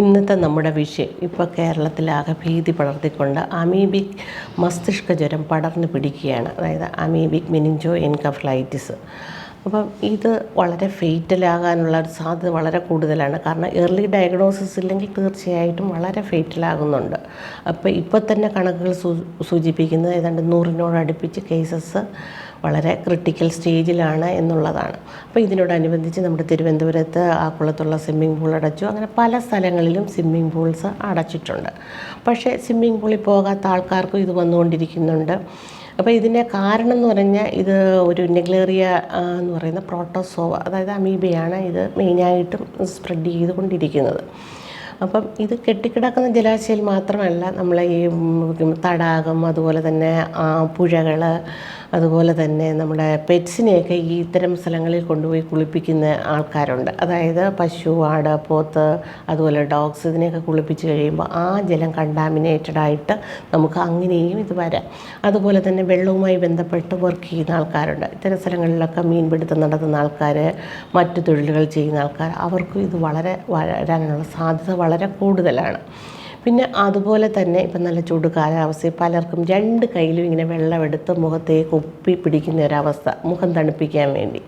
ഇന്നത്തെ നമ്മുടെ വിഷയം ഇപ്പോൾ കേരളത്തിലാകെ ഭീതി പടർത്തിക്കൊണ്ട് അമീബിക് മസ്തിഷ്ക ജ്വരം പടർന്നു പിടിക്കുകയാണ്. അതായത് അമീബിക് മെനിഞ്ചോ എൻകഫ്ലൈറ്റിസ് അപ്പം ഇത് വളരെ ഫെയ്റ്റലാകാനുള്ള ഒരു സാധ്യത വളരെ കൂടുതലാണ്. കാരണം ഏർലി ഡയഗ്നോസിസ് ഇല്ലെങ്കിൽ തീർച്ചയായിട്ടും വളരെ ഫെയ്റ്റലാകുന്നുണ്ട് അപ്പോൾ ഇപ്പോൾ തന്നെ കണക്കുകൾ സൂചിപ്പിക്കുന്നത് ഏതാണ്ട് നൂറിനോട് അടുപ്പിച്ച് കേസസ് വളരെ ക്രിട്ടിക്കൽ സ്റ്റേജിലാണ് എന്നുള്ളതാണ്. അപ്പോൾ ഇതിനോടനുബന്ധിച്ച് നമ്മുടെ തിരുവനന്തപുരത്ത് ആ കുളത്തുള്ള സ്വിമ്മിംഗ് പൂൾ അടച്ചു. അങ്ങനെ പല സ്ഥലങ്ങളിലും സ്വിമ്മിംഗ് പൂൾസ് അടച്ചിട്ടുണ്ട്. പക്ഷേ സ്വിമ്മിംഗ് പൂളിൽ പോകാത്ത ആൾക്കാർക്കും ഇത് വന്നുകൊണ്ടിരിക്കുന്നുണ്ട്. അപ്പോൾ ഇതിന്റെ കാരണം എന്ന് പറഞ്ഞാൽ ഇത് ഒരു നെഗ്ലേറിയ എന്ന് പറയുന്ന പ്രോട്ടോസോവ അതായത് അമീബയാണ് ഇത് മെയിനായിട്ടും സ്പ്രെഡ് ചെയ്തുകൊണ്ടിരിക്കുന്നത്. അപ്പം ഇത് കെട്ടിക്കിടക്കുന്ന ജലാശയം മാത്രമല്ല നമ്മളെ ഈ തടാകം അതുപോലെ തന്നെ പുഴകൾ അതുപോലെ തന്നെ നമ്മുടെ പെറ്റ്സിനെയൊക്കെ ഈ ഇത്തരം സ്ഥലങ്ങളിൽ കൊണ്ടുപോയി കുളിപ്പിക്കുന്ന ആൾക്കാരുണ്ട്. അതായത് പശു ആട് പോത്ത് അതുപോലെ ഡോഗ്സ് ഇതിനെയൊക്കെ കുളിപ്പിച്ച് കഴിയുമ്പോൾ ആ ജലം കണ്ടാമിനേറ്റഡ് ആയിട്ട് നമുക്ക് അങ്ങനെയും ഇത് വരാം. അതുപോലെ തന്നെ വെള്ളവുമായി ബന്ധപ്പെട്ട് വർക്ക് ചെയ്യുന്ന ആൾക്കാരുണ്ട്. ഇത്തരം സ്ഥലങ്ങളിലൊക്കെ മീൻപിടുത്തം നടത്തുന്ന ആൾക്കാർ മറ്റു തൊഴിലുകൾ ചെയ്യുന്ന ആൾക്കാർ അവർക്കും ഇത് വളരെ വരാനുള്ള സാധ്യത വളരെ കൂടുതലാണ്. പിന്നെ അതുപോലെ തന്നെ ഇപ്പം നല്ല ചൂട് കാലാവസ്ഥയിൽ പലർക്കും രണ്ട് കയ്യിലും ഇങ്ങനെ വെള്ളമെടുത്ത് മുഖത്തേക്ക് കുപ്പി പിടിക്കുന്ന ഒരവസ്ഥ മുഖം തണുപ്പിക്കാൻ വേണ്ടി.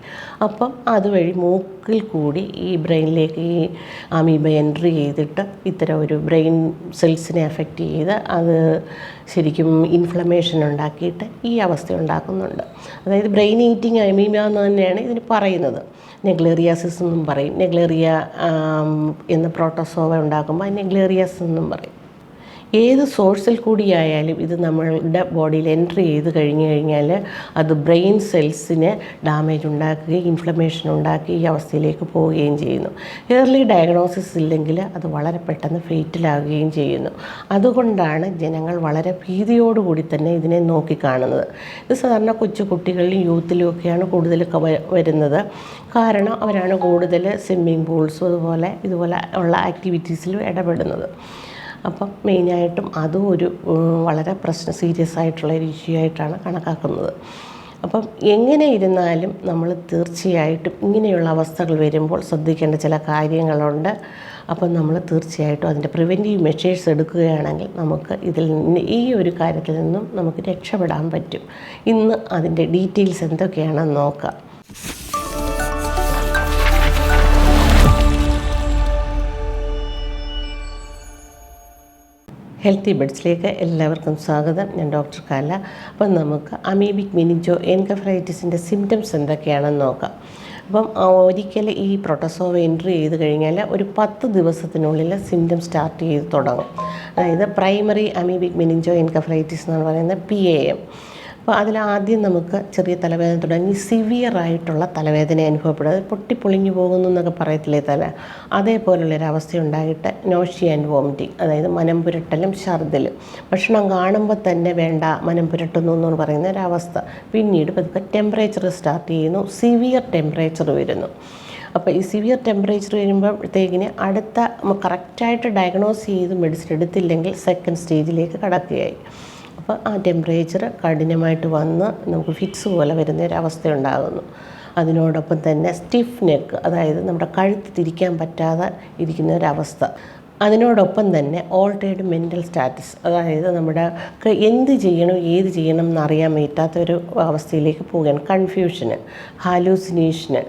അപ്പം അതുവഴി മൂക്കിൽ കൂടി ഈ ബ്രെയിനിലേക്ക് ഈ അമീബ എൻട്രി ചെയ്തിട്ട് ഇത്തരം ഒരു ബ്രെയിൻ സെൽസിനെ എഫക്റ്റ് ചെയ്ത് അത് ശരിക്കും ഇൻഫ്ലമേഷൻ ഉണ്ടാക്കിയിട്ട് ഈ അവസ്ഥ ഉണ്ടാക്കുന്നുണ്ട്. അതായത് ബ്രെയിൻ ഈറ്റിംഗ് അമീബ എന്ന് തന്നെയാണ് ഇതിന് പറയുന്നത്. നെഗ്ലേറിയാസിസ് എന്നും പറയും. നെഗ്ലേറിയ എന്ന പ്രോട്ടോസോവ ഉണ്ടാക്കുമ്പോൾ നെഗ്ലേറിയാസ് എന്നും പറയും. ഏത് സോഴ്സിൽ കൂടിയായാലും ഇത് നമ്മളുടെ ബോഡിയിൽ എൻട്രി ചെയ്ത് കഴിഞ്ഞ് കഴിഞ്ഞാൽ അത് ബ്രെയിൻ സെൽസിന് ഡാമേജ് ഉണ്ടാക്കുകയും ഇൻഫ്ലമേഷൻ ഉണ്ടാക്കി ഈ അവസ്ഥയിലേക്ക് പോവുകയും ചെയ്യുന്നു. ഏർലി ഡയഗ്നോസിസ് ഇല്ലെങ്കിൽ അത് വളരെ പെട്ടെന്ന് ഫെയ്റ്റിലാവുകയും ചെയ്യുന്നു. അതുകൊണ്ടാണ് ജനങ്ങൾ വളരെ ഭീതിയോടുകൂടി തന്നെ ഇതിനെ നോക്കിക്കാണുന്നത്. ഇത് സാധാരണ കൊച്ചു കുട്ടികളിലും യൂത്തിലും ഒക്കെയാണ് കൂടുതൽ വരുന്നത്. കാരണം അവരാണ് കൂടുതൽ സ്വിമ്മിംഗ് പൂൾസും അതുപോലെ ഇതുപോലെ ഉള്ള ആക്ടിവിറ്റീസിലും ഇടപെടുന്നത്. അപ്പം മെയിനായിട്ടും അതും ഒരു വളരെ പ്രശ്നം സീരിയസ് ആയിട്ടുള്ള ഒരു ഇഷ്യൂ ആയിട്ടാണ് കണക്കാക്കുന്നത്. അപ്പം എങ്ങനെ ഇരുന്നാലും നമ്മൾ തീർച്ചയായിട്ടും ഇങ്ങനെയുള്ള അവസ്ഥകൾ വരുമ്പോൾ ശ്രദ്ധിക്കേണ്ട ചില കാര്യങ്ങളുണ്ട്. അപ്പം നമ്മൾ തീർച്ചയായിട്ടും അതിന്റെ പ്രിവെന്റീവ് മെഷേഴ്സ് എടുക്കുകയാണെങ്കിൽ നമുക്ക് ഇതിൽ നിന്ന് ഈ ഒരു കാര്യത്തിൽ നിന്നും നമുക്ക് രക്ഷപ്പെടാൻ പറ്റും. ഇന്ന് അതിന്റെ ഡീറ്റെയിൽസ് എന്തൊക്കെയാണെന്ന് നോക്കാം. ഹെൽത്തി ബെഡ്സിലേക്ക് എല്ലാവർക്കും സ്വാഗതം. ഞാൻ ഡോക്ടർ കാല. അപ്പം നമുക്ക് അമീബിക് മിനിജോ എൻകഫലൈറ്റിസിന്റെ സിംറ്റംസ് എന്തൊക്കെയാണെന്ന് നോക്കാം. അപ്പം ഒരിക്കൽ ഈ പ്രൊട്ടസോവ എൻട്രി ചെയ്ത് കഴിഞ്ഞാൽ ഒരു പത്ത് ദിവസത്തിനുള്ളിൽ സിംറ്റം സ്റ്റാർട്ട് ചെയ്ത് തുടങ്ങും. അതായത് പ്രൈമറി അമീബിക് മിനിജോ എൻകഫലൈറ്റിസ് എന്ന് പറയുന്നത് പി എ എം. അപ്പോൾ ആദ്യം നമുക്ക് ചെറിയ തലവേദന തുടങ്ങി. സിവിയർ ആയിട്ടുള്ള തലവേദന അനുഭവപ്പെടും. പൊട്ടിപ്പൊളിഞ്ഞു പോകുന്നു എന്നൊക്കെ പറയത്തില്ലേ തല? അതേപോലുള്ളൊരവസ്ഥ ഉണ്ടായിട്ട് നോഷി ആൻഡ് വോമിറ്റിംഗ് അതായത് മനം പുരട്ടലും ഛർദിലും ഭക്ഷണം കാണുമ്പോൾ തന്നെ വേണ്ട മനം പുരട്ടുന്നു എന്ന് പറയുന്ന ഒരവസ്ഥ പിന്നീട് പതുക്കെ ടെമ്പറേച്ചർ സ്റ്റാർട്ട് ചെയ്യുന്നു സിവിയർ ടെമ്പറേച്ചർ വരുന്നു. അപ്പോൾ ഈ സിവിയർ ടെമ്പറേച്ചർ വരുമ്പോഴത്തേക്കിന് അടുത്ത കറക്റ്റായിട്ട് ഡയഗ്നോസ് ചെയ്ത് മെഡിസിൻ എടുത്തില്ലെങ്കിൽ സെക്കൻഡ് സ്റ്റേജിലേക്ക് കടക്കുകയായി. അപ്പോൾ ആ ടെമ്പറേച്ചർ കഠിനമായിട്ട് വന്ന് നമുക്ക് ഫിക്സ് പോലെ വരുന്ന ഒരു അവസ്ഥ ഉണ്ടാകുന്നു അതിനോടൊപ്പം തന്നെ സ്റ്റിഫ് നെക്ക് അതായത് നമ്മുടെ കഴുത്ത് തിരിക്കാൻ പറ്റാതെ ഇരിക്കുന്ന ഒരവസ്ഥ അതിനോടൊപ്പം തന്നെ ഓൾട്ടേഡ് മെന്റൽ സ്റ്റാറ്റസ് അതായത് നമ്മുടെ എന്ത് ചെയ്യണം ഏത് ചെയ്യണം എന്നറിയാൻ പറ്റാത്തൊരു അവസ്ഥയിലേക്ക് പോവുകയാണ്. കൺഫ്യൂഷന് ഹാലൂസിനേഷന്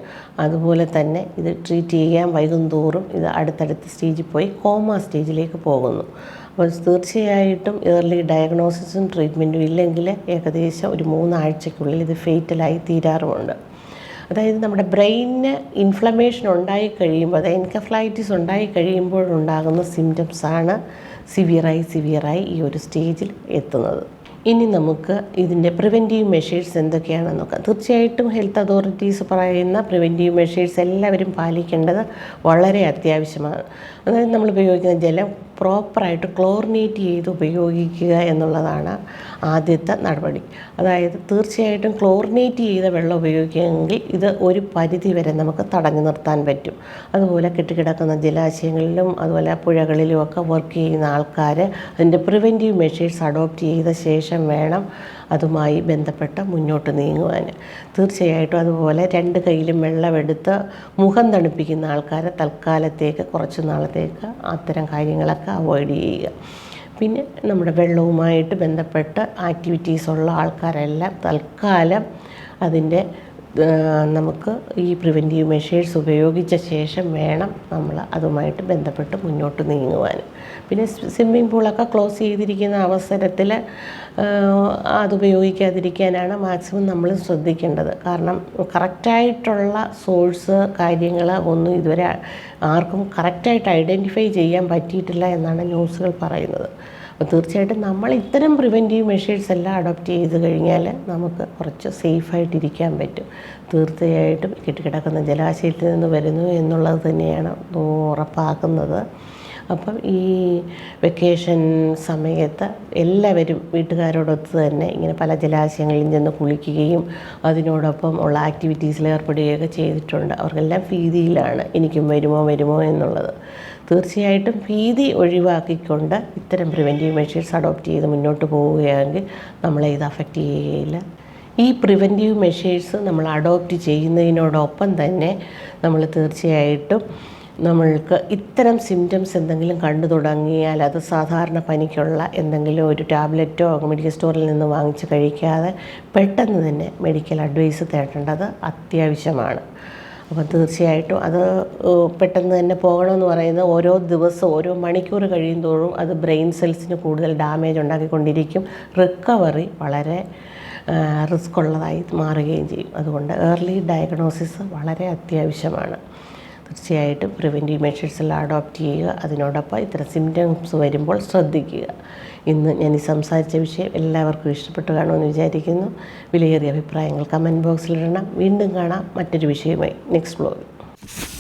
അതുപോലെ തന്നെ ഇത് ട്രീറ്റ് ചെയ്യാൻ വൈകും തോറും ഇത് അടുത്തടുത്ത സ്റ്റേജിൽ പോയി കോമ സ്റ്റേജിലേക്ക് പോകുന്നു. അപ്പോൾ തീർച്ചയായിട്ടും ഏർലി ഡയഗ്നോസിസും ട്രീറ്റ്മെന്റും ഇല്ലെങ്കിൽ ഏകദേശം ഒരു മൂന്നാഴ്ചയ്ക്കുള്ളിൽ ഇത് ഫെയ്റ്റലായി തീരാറുമുണ്ട്. അതായത് നമ്മുടെ ബ്രെയിനിന് ഇൻഫ്ലമേഷൻ ഉണ്ടായി കഴിയുമ്പോൾ അതായത് എൻകഫ്ലൈറ്റിസ് ഉണ്ടായി കഴിയുമ്പോഴുണ്ടാകുന്ന സിംറ്റംസാണ് സിവിയറായി സിവിയറായി ഈ ഒരു സ്റ്റേജിൽ എത്തുന്നത്. ഇനി നമുക്ക് ഇതിന്റെ പ്രിവെന്റീവ് മെഷേഴ്സ് എന്തൊക്കെയാണെന്ന് നോക്കാം. തീർച്ചയായിട്ടും ഹെൽത്ത് അതോറിറ്റീസ് പറയുന്ന പ്രിവെന്റീവ് മെഷേഴ്സ് എല്ലാവരും പാലിക്കേണ്ടത് വളരെ അത്യാവശ്യമാണ്. അതായത് നമ്മൾ ഉപയോഗിക്കുന്ന ജലം പ്രോപ്പറായിട്ട് ക്ലോറിനേറ്റ് ചെയ്ത് ഉപയോഗിക്കുക എന്നുള്ളതാണ് ആദ്യത്തെ നടപടി. അതായത് തീർച്ചയായിട്ടും ക്ലോറിനേറ്റ് ചെയ്ത വെള്ളം ഉപയോഗിക്കുകയെങ്കിൽ ഇത് ഒരു പരിധി വരെ നമുക്ക് തടഞ്ഞു നിർത്താൻ പറ്റും. അതുപോലെ കെട്ടിക്കിടക്കുന്ന ജലാശയങ്ങളിലും അതുപോലെ പുഴകളിലും ഒക്കെ വർക്ക് ചെയ്യുന്ന ആൾക്കാർ അതിന്റെ പ്രിവെന്റീവ് മെഷേഴ്സ് അഡോപ്റ്റ് ചെയ്ത ശേഷം വേണം അതുമായി ബന്ധപ്പെട്ട് മുന്നോട്ട് നീങ്ങുവാൻ. തീർച്ചയായിട്ടും അതുപോലെ രണ്ട് കയ്യിലും വെള്ളമെടുത്ത് മുഖം തണുപ്പിക്കുന്ന ആൾക്കാരെ തൽക്കാലത്തേക്ക് കുറച്ച് നാളത്തേക്ക് അത്തരം കാര്യങ്ങളൊക്കെ അവോയ്ഡ് ചെയ്യുക. പിന്നെ നമ്മുടെ വെള്ളവുമായിട്ട് ബന്ധപ്പെട്ട് ആക്ടിവിറ്റീസ് ഉള്ള ആൾക്കാരെല്ലാം തൽക്കാലം അതിന്റെ നമുക്ക് ഈ പ്രിവെന്റീവ് മെഷേഴ്സ് ഉപയോഗിച്ച ശേഷം വേണം നമ്മൾ അതുമായിട്ട് ബന്ധപ്പെട്ട് മുന്നോട്ട് നീങ്ങുവാൻ. പിന്നെ സ്വിമ്മിംഗ് പൂളൊക്കെ ക്ലോസ് ചെയ്തിരിക്കുന്ന അവസരത്തിൽ അതുപയോഗിക്കാതിരിക്കാനാണ് മാക്സിമം നമ്മൾ ശ്രദ്ധിക്കേണ്ടത്. കാരണം കറക്റ്റായിട്ടുള്ള സോഴ്സ് കാര്യങ്ങൾ ഒന്നും ഇതുവരെ ആർക്കും കറക്റ്റായിട്ട് ഐഡന്റിഫൈ ചെയ്യാൻ പറ്റിയിട്ടില്ല എന്നാണ് ന്യൂസുകൾ പറയുന്നത്. അപ്പോൾ തീർച്ചയായിട്ടും നമ്മൾ ഇത്തരം പ്രിവെന്റീവ് മെഷേഴ്സ് എല്ലാം അഡോപ്റ്റ് ചെയ്ത് കഴിഞ്ഞാൽ നമുക്ക് കുറച്ച് സേഫായിട്ടിരിക്കാൻ പറ്റും. തീർച്ചയായിട്ടും കെട്ടിക്കിടക്കുന്ന ജലാശയത്തിൽ നിന്ന് വരുന്നു എന്നുള്ളത് തന്നെയാണ് ഉറപ്പാക്കുന്നത്. അപ്പം ഈ വെക്കേഷൻ സമയത്ത് എല്ലാവരും വീട്ടുകാരോടൊത്ത് തന്നെ ഇങ്ങനെ പല ജലാശയങ്ങളിൽ ചെന്ന് കുളിക്കുകയും അതിനോടൊപ്പം ഉള്ള ആക്ടിവിറ്റീസിൽ ഏർപ്പെടുകയൊക്കെ ചെയ്തിട്ടുണ്ട്. അവർക്കെല്ലാം ഭീതിയിലാണ് എനിക്കും വരുമോ വരുമോ എന്നുള്ളത്. തീർച്ചയായിട്ടും ഭീതി ഒഴിവാക്കിക്കൊണ്ട് ഇത്തരം പ്രിവെന്റീവ് മെഷേഴ്സ് അഡോപ്റ്റ് ചെയ്ത് മുന്നോട്ട് പോവുകയാണെങ്കിൽ നമ്മളെ ഇത് അഫക്റ്റ് ചെയ്യുകയില്ല. ഈ പ്രിവെന്റീവ് മെഷേഴ്സ് നമ്മൾ അഡോപ്റ്റ് ചെയ്യുന്നതിനോടൊപ്പം തന്നെ നമ്മൾ തീർച്ചയായിട്ടും നമ്മൾക്ക് ഇത്തരം സിംറ്റംസ് എന്തെങ്കിലും കണ്ടു തുടങ്ങിയാൽ അത് സാധാരണ പനിക്കുള്ള എന്തെങ്കിലും ഒരു ടാബ്ലറ്റോ മെഡിക്കൽ സ്റ്റോറിൽ നിന്ന് വാങ്ങിച്ച് കഴിക്കാതെ പെട്ടെന്ന് തന്നെ മെഡിക്കൽ അഡ്വൈസ് തേടേണ്ടത് അത്യാവശ്യമാണ്. അപ്പോൾ തീർച്ചയായിട്ടും അത് പെട്ടെന്ന് തന്നെ പോകണമെന്ന് പറയുന്നത് ഓരോ ദിവസവും ഓരോ മണിക്കൂർ കഴിയുമ്പോഴും അത് ബ്രെയിൻ സെൽസിന് കൂടുതൽ ഡാമേജ് ഉണ്ടാക്കിക്കൊണ്ടിരിക്കും. റിക്കവറി വളരെ റിസ്ക് ഉള്ളതായി മാറുകയും ചെയ്യും. അതുകൊണ്ട് ഏർലി ഡയഗ്നോസിസ് വളരെ അത്യാവശ്യമാണ്. തീർച്ചയായിട്ടും പ്രിവെന്റീവ് മെഷേഴ്സ് എല്ലാം അഡോപ്റ്റ് ചെയ്യുക. അതിനോടൊപ്പം ഇത്തരം സിംറ്റംസ് വരുമ്പോൾ ശ്രദ്ധിക്കുക. ഇന്ന് ഞാൻ ഈ സംസാരിച്ച വിഷയം എല്ലാവർക്കും ഇഷ്ടപ്പെട്ടു കാണുമെന്ന് വിചാരിക്കുന്നു. വിലയേറിയ അഭിപ്രായങ്ങൾ കമന്റ് ബോക്സിലിടണം വീണ്ടും കാണാം മറ്റൊരു വിഷയമായി നെക്സ്റ്റ് ബ്ലോഗിൽ